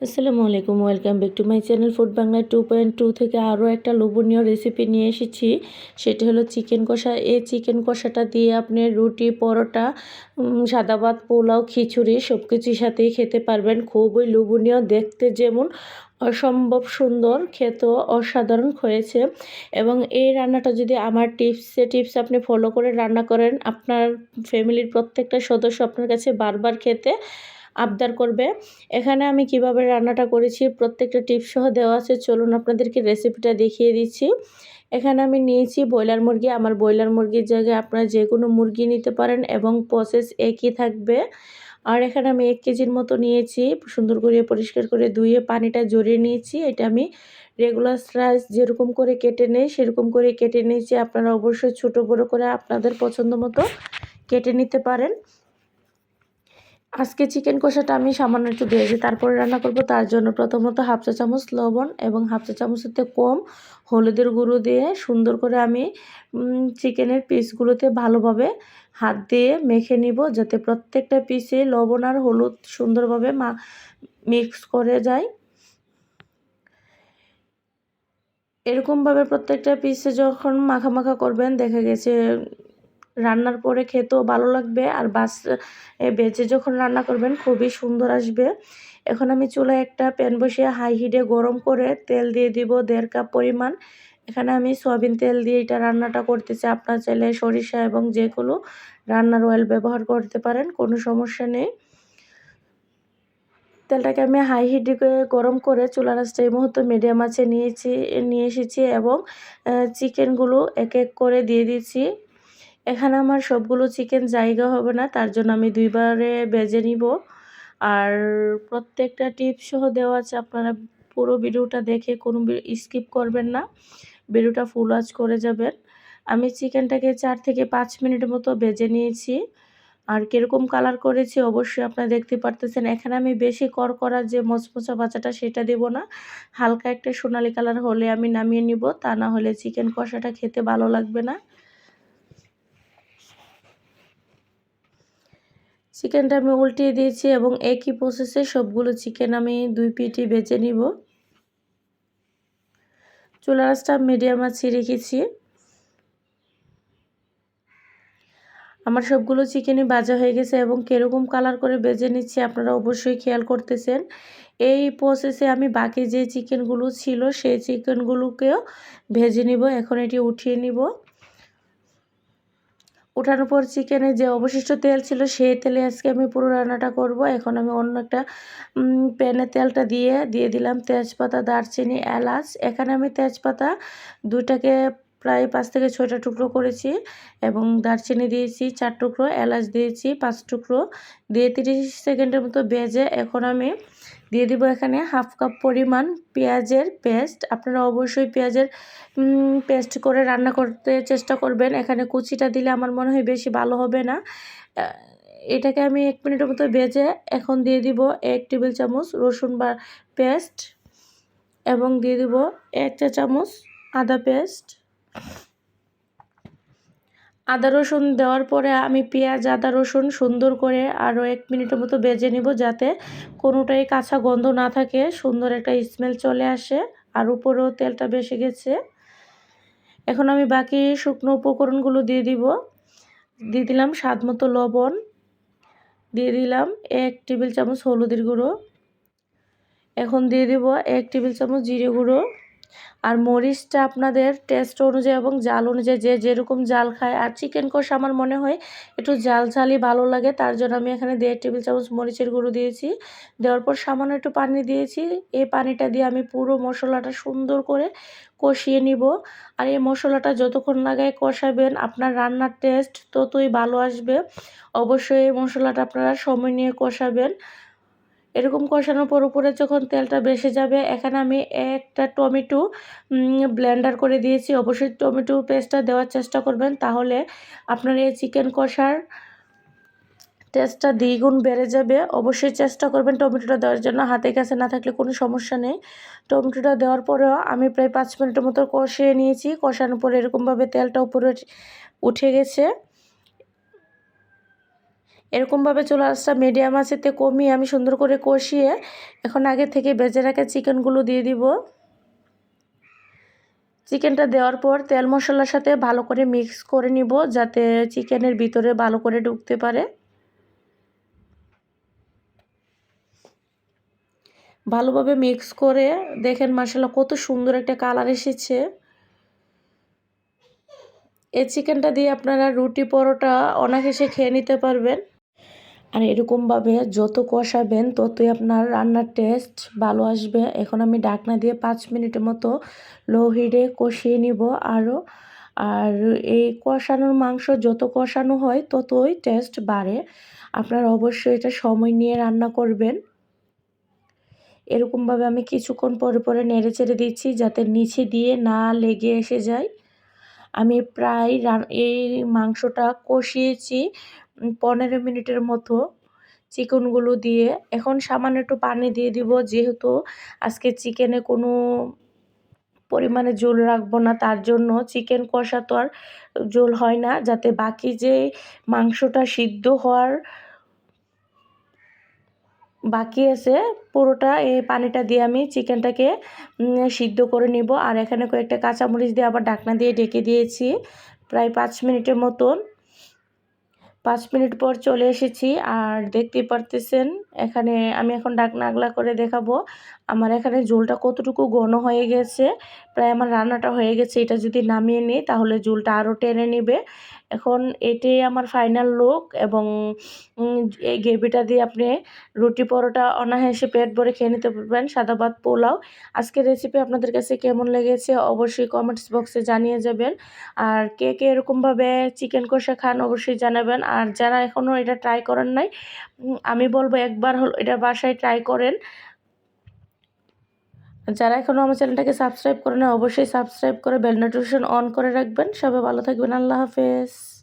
আসসালামু আলাইকুম welcome back to my channel food Bangla two point two থেকে আরও একটা লোভনীয় রেসিপি নিয়ে এসেছি। সেটি হলো চিকেন কষা। এই চিকেন কষাটা দিয়ে আপনি রুটি পরোটা উম, সাদা ভাত পোলাও খিচুড়ি সব কিছুর সাথেই খেতে পারবেন। খুবই লোভনীয় দেখতে যেমন অসম্ভব সুন্দর খেতেও অসাধারণ হয়েছে। এবং এই রান্নাটা যদি আমার টিপসে টিপস আপনি ফলো করে রান্না করেন আপনার ফ্যামিলির প্রত্যেকটা সদস্য আপনার কাছে বারবার খেতে আবদার করবে। এখানে আমি কীভাবে রান্নাটা করেছি, প্রত্যেকটা টিপস সহ দেওয়া আছে, চলুন আপনাদেরকে রেসিপিটা দেখিয়ে দিচ্ছি। এখানে আমি নিয়েছি ব্রয়লার মুরগি। আমার ব্রয়লার মুরগির জায়গায় আপনারা যে কোনো মুরগি নিতে পারেন এবং প্রসেস একই থাকবে। আর এখানে আমি এক কেজির মতো নিয়েছি, সুন্দর করে পরিষ্কার করে ধুয়ে পানিটা জড়িয়ে নিয়েছি। এটা আমি রেগুলার রাইস যেরকম করে কেটে নেই, সেরকম করে কেটে নিয়েছি। আপনারা অবশ্যই ছোট বড় করে আপনাদের পছন্দ মতো কেটে নিতে পারেন। আজকে চিকেন কষাটা আমি সামান্য একটু দিয়েছি তারপরে রান্না করব। তার জন্য প্রথমত হাফ চা চামচ লবণ এবং হাফ চা চামচের কম হলুদের গুঁড়ো দিয়ে সুন্দর করে আমি চিকেনের পিসগুলোতে ভালোভাবে হাত দিয়ে মেখে নিব যাতে প্রত্যেকটা পিসে লবণ আর হলুদ সুন্দরভাবে মা, মিক্স করে যায়। এরকমভাবে প্রত্যেকটা পিসে যখন মাখা মাখা করবেন, দেখা গেছে রান্নার পরে খেতেও ভালো লাগবে আর বাস বেজে যখন রান্না করবেন খুবই সুন্দর আসবে। এখন আমি চুলায় একটা প্যান বসিয়ে হাই হিটে গরম করে তেল দিয়ে দিব দেড় কাপ পরিমাণ। এখানে আমি সয়াবিন তেল দিয়ে এটা রান্নাটা করতেছি। আপনার চাইলে সরিষা এবং যে কোনো রান্নার অয়েল ব্যবহার করতে পারেন, কোনো সমস্যা নেই। তেলটাকে আমি হাই হিটে গরম করে চুলা রাসটা এই মুহূর্তে মিডিয়াম আছে নিয়েছি, নিয়ে এসেছি এবং চিকেনগুলো এক এক করে দিয়ে দিচ্ছি এখানে আমার সবগুলো চিকেন জায়গা হবে না, তার জন্য আমি দুইবারে বেজে নিব। আর প্রত্যেকটা টিপস সহ দেওয়া আছে, আপনারা পুরো ভিডিওটা দেখে কোনো স্কিপ করবেন না, ভিডিওটা ফুল ওয়াচ করে যাবেন। আমি চিকেনটাকে চার থেকে পাঁচ মিনিট মতো বেজে নিয়েছি। আর কীরকম কালার করেছি অবশ্যই আপনারা দেখতে পারতেছেন। এখানে আমি বেশি কর করার যে মচমচা বাচ্চাটা সেটা দেব না, হালকা একটা সোনালি কালার হলে আমি নামিয়ে নিব, তা না হলে চিকেন কষাটা খেতে ভালো লাগবে না। চিকেনটা আমি উল্টিয়ে দিয়েছি এবং একই প্রসেসে সবগুলো চিকেন আমি দুই পিটি বেজে নিব। চুলা রাসটা মিডিয়াম আছে রেখেছি। আমার সবগুলো চিকেনই ভাজা হয়ে গেছে এবং কীরকম কালার করে বেজে নিচ্ছি আপনারা অবশ্যই খেয়াল করতেছেন। এই প্রসেসে আমি বাকি যে চিকেনগুলো ছিল, সেই চিকেনগুলোকেও ভেজে নিব, এখন এটি উঠিয়ে নিব। ওঠানোর পর চিকেনের যে অবশিষ্ট তেল ছিল, সেই তেলে আজকে আমি পুরো রান্নাটা করব। এখন আমি অন্য একটা প্যানে তেলটা দিয়ে দিয়ে দিলাম তেজপাতা, দারচিনি, এলাচ। এখানে আমি তেজপাতা দুইটাকে প্রায় পাঁচ থেকে ছয়টা টুকরো করেছি এবং দারচিনি দিয়েছি চার টুকরো, এলাচ দিয়েছি পাঁচ টুকরো। দিয়ে তিরিশ সেকেন্ডের মতো বেজে এখন আমি দিয়ে দিব এখানে হাফ কাপ পরিমাণ পেঁয়াজের পেস্ট। আপনারা অবশ্যই পেঁয়াজের পেস্ট করে রান্না করতে চেষ্টা করবেন। এখানে কুচিটা দিলে আমার মনে হয় বেশি ভালো হবে না। এটাকে আমি এক মিনিটের মতো ভেজে এখন দিয়ে দিব এক টেবিল চামচ রসুন বা, পেস্ট এবং দিয়ে দিব এক চা, চামচ আদা পেস্ট। আদা রসুন দেওয়ার পরে আমি পেঁয়াজ, আদা রসুন সুন্দর করে আরও এক মিনিটের মতো বেজে নিব যাতে কোনোটাই কাঁচা গন্ধ না থাকে, সুন্দর একটা স্মেল চলে আসে আর উপরেও তেলটা বেসে গেছে। এখন আমি বাকি শুকনো উপকরণগুলো দিয়ে দিব। দিয়ে দিলাম স্বাদ মতো লবণ, দিয়ে দিলাম এক টেবিল চামচ হলুদের গুঁড়ো, এখন দিয়ে দিব এক টেবিল চামচ জিরে গুঁড়ো। আর মরিচটা আপনাদের টেস্ট অনুযায়ী এবং জাল অনুযায়ী যে যেরকম জাল খায়। আর চিকেন কষা আমার মনে হয় একটু জাল ঝালই ভালো লাগে, তার জন্য আমি এখানে দেড় টেবিল চামচ মরিচের গুঁড়ো দিয়েছি। দেওয়ার পর সামান্য একটু পানি দিয়েছি। এই পানিটা দিয়ে আমি পুরো মশলাটা সুন্দর করে কষিয়ে নিব। আর এই মশলাটা যতক্ষণ লাগায় কষাবেন, আপনার রান্নার টেস্ট ততই ভালো আসবে। অবশ্যই এই মশলাটা আপনারা সময় নিয়ে কষাবেন। এরকম কষানোর পর উপরে যখন তেলটা বেসে যাবে, এখানে আমি একটা টমেটো ব্লেন্ডার করে দিয়েছি। অবশ্যই টমেটো পেস্টটা দেওয়ার চেষ্টা করবেন, তাহলে আপনার এই চিকেন কষার টেস্টটা দ্বিগুণ বেড়ে যাবে। অবশ্যই চেষ্টা করবেন টমেটোটা দেওয়ার জন্য। হাতে কাছে না থাকলে কোনো সমস্যা নেই। টমেটোটা দেওয়ার পরেও আমি প্রায় পাঁচ মিনিটের মতো কষিয়ে নিয়েছি। কষানোর পরে এরকমভাবে তেলটা উপরে উঠে গেছে। এরকমভাবে চুলা আঁচটা মিডিয়াম আঁচেতে কমিয়ে আমি সুন্দর করে কষিয়ে এখন আগে থেকে বেজে রাখা চিকেনগুলো দিয়ে দিব। চিকেনটা দেওয়ার পর তেল মশলার সাথে ভালো করে মিক্স করে নিব যাতে চিকেনের ভিতরে ভালো করে ঢুকতে পারে। ভালোভাবে মিক্স করে দেখেন মশলা কত সুন্দর একটা কালার এসেছে। এই চিকেনটা দিয়ে আপনারা রুটি পরোটা অনায়াসে খেয়ে নিতে পারবেন। আর এরকমভাবে যত কষাবেন, ততই আপনার রান্নার টেস্ট ভালো আসবে। এখন আমি ডাকনা দিয়ে পাঁচ মিনিটের মতো লো হিটে কষিয়ে নিব আরও। আর এই কষানোর মাংস যত কষানো হয়, ততই টেস্ট বাড়ে। আপনারা অবশ্যই এটা সময় নিয়ে রান্না করবেন। এরকমভাবে আমি কিছুক্ষণ পরে পরে নেড়ে চেড়ে দিচ্ছি যাতে নিচে দিয়ে না লেগে এসে যায়। আমি প্রায় এই মাংসটা কষিয়েছি। পনেরো মিনিটের মতো চিকেনগুলো দিয়ে এখন সামান্য একটু পানি দিয়ে দিব, যেহেতু আজকে চিকেনে কোনো পরিমাণে জোল রাখব না, তার জন্য চিকেন কষা তো আর জোল হয় না, যাতে বাকি যে মাংসটা সিদ্ধ হওয়ার বাকি আছে, পুরোটা এই পানিটা দিয়ে আমি চিকেনটাকে সিদ্ধ করে নিব। আর এখানে কয়েকটা কাঁচামরিচ দিয়ে আবার ঢাকনা দিয়ে ঢেকে দিয়েছি, প্রায় পাঁচ মিনিটের মতন। পাঁচ মিনিট পর চলে এসেছি আর দেখতেই পারতেছেন, এখানে আমি এখন ডাক নাগলা করে দেখাবো। আমার এখানে ঝোলটা কতটুকু ঘন হয়ে গেছে, প্রায় আমার রান্নাটা হয়ে গেছে, এটা যদি নামিয়ে নিই তাহলে ঝোলটা আরও টেনে নেবে। এখন এটাই আমার ফাইনাল লুক এবং এই গ্রেভিটা দিয়ে আপনি রুটি পরোটা অনায়াসে পেট ভরে খেয়ে নিতে পারবেন, সাদা ভাত পোলাও। আজকের রেসিপি আপনাদের কাছে কেমন লেগেছে অবশ্যই কমেন্টস বক্সে জানিয়ে যাবেন। আর কে কে এরকমভাবে চিকেন কষা খান অবশ্যই জানাবেন। আর যারা এখনও এটা ট্রাই করেন নাই আমি বলব একবার হলো এটা বাসায় ট্রাই করেন। যারা এখনও আমার চ্যানেলটাকে সাবস্ক্রাইব করে না অবশ্যই সাবস্ক্রাইব করে বেল নোটিফিকেশন অন করে রাখবেন। সবাই ভালো থাকবেন। আল্লাহ হাফেজ।